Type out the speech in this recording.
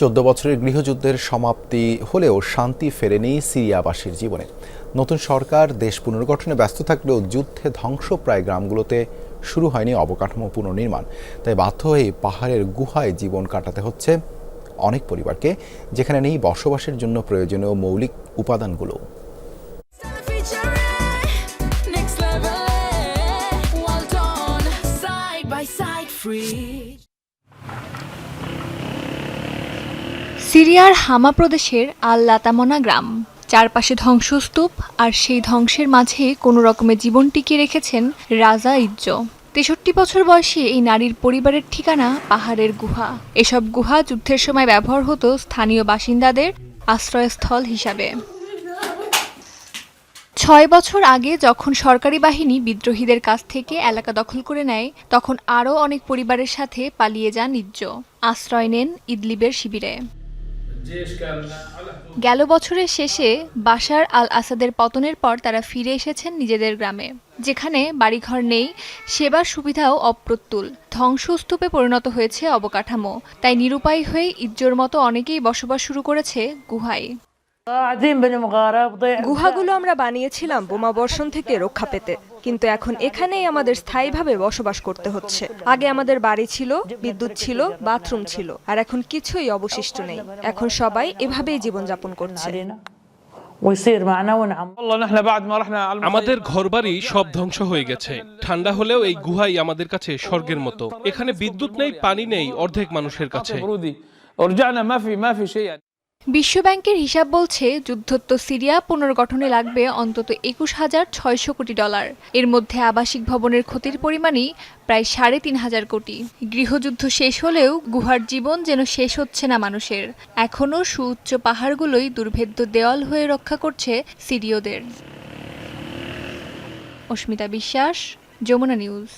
চোদ্দ বছরের গৃহযুদ্ধের সমাপ্তি হলেও শান্তি ফেরেনি সিরিয়াবাসীর জীবনে। নতুন সরকার, দেশ পুনর্গঠনে ব্যস্ত থাকলেও যুদ্ধে ধ্বংসপ্রায় গ্রামগুলোতে শুরু হয়নি অবকাঠামো পুনর্নির্মাণ। তাই বাধ্য হয়ে পাহাড়ের গুহায় জীবন কাটাতে হচ্ছে অনেক পরিবারকে, যেখানে নেই বসবাসের জন্য প্রয়োজনীয় মৌলিক উপাদানগুলো। Free. সিরিয়ার হামা প্রদেশের আল লাতামনা গ্রাম। চারপাশে ধ্বংসস্তূপ আর সেই ধ্বংসের মাঝে কোনো রকমের জীবন টিকিয়ে রেখেছেন রাজা ইজ্জ। তেষট্টি বছর বয়সী এই নারীর পরিবারের ঠিকানা পাহাড়ের গুহা। এসব গুহা যুদ্ধের সময় ব্যবহার হতো স্থানীয় বাসিন্দাদের আশ্রয়স্থল হিসাবে। ছয় বছর আগে যখন সরকারি বাহিনী বিদ্রোহীদের কাছ থেকে এলাকা দখল করে নেয়, তখন আরও অনেক পরিবারের সাথে পালিয়ে যান ইজ্জ। আশ্রয় নেন ইদলিবের শিবিরে। গেল বছরের শেষে বাশার আল আসাদের পতনের পর তারা ফিরে এসেছেন নিজেদের গ্রামে। যেখানে বাড়িঘর নেই, সেবার সুবিধাও অপ্রতুল। ধ্বংসস্তূপে পরিণত হয়েছে অবকাঠামো। তাই নিরুপায় হয়ে ইজ্জোর মতো অনেকেই বসবাস শুরু করেছে গুহায়। গুহাগুলো আমরা বানিয়েছিলাম বোমা বর্ষণ থেকে রক্ষা পেতে কিন্তু এখন এখানেই আমাদের স্থায়ীভাবে বসবাস করতে হচ্ছে। আগে আমাদের বাড়ি ছিল বিদ্যুৎ ছিল বাথরুম ছিল আর এখন কিছুই অবশিষ্ট নেই। এখন সবাই এভাবেই জীবনযাপন করছে। আমাদের ঘরবাড়ি সব ধ্বংস হয়ে গেছে। ঠান্ডা হলেও এই গুহাই আমাদের কাছে স্বর্গের মতো। এখানে বিদ্যুৎ নেই পানি নেই অর্ধেক মানুষের কাছে। বিশ্বব্যাংকের হিসাব বলছে যুদ্ধত্ব সিরিয়া পুনর্গঠনে লাগবে অন্তত একুশ হাজার ছয়শো কোটি ডলার। এর মধ্যে আবাসিক ভবনের ক্ষতির পরিমাণই প্রায় সাড়ে তিন হাজার কোটি। গৃহযুদ্ধ শেষ হলেও গুহার জীবন যেন শেষ হচ্ছে না মানুষের। এখনও সুউচ্চ পাহাড়গুলোই দুর্ভেদ্য দেওয়াল হয়ে রক্ষা করছে সিরিয়দের। অস্মিতা বিশ্বাস, যমুনা নিউজ।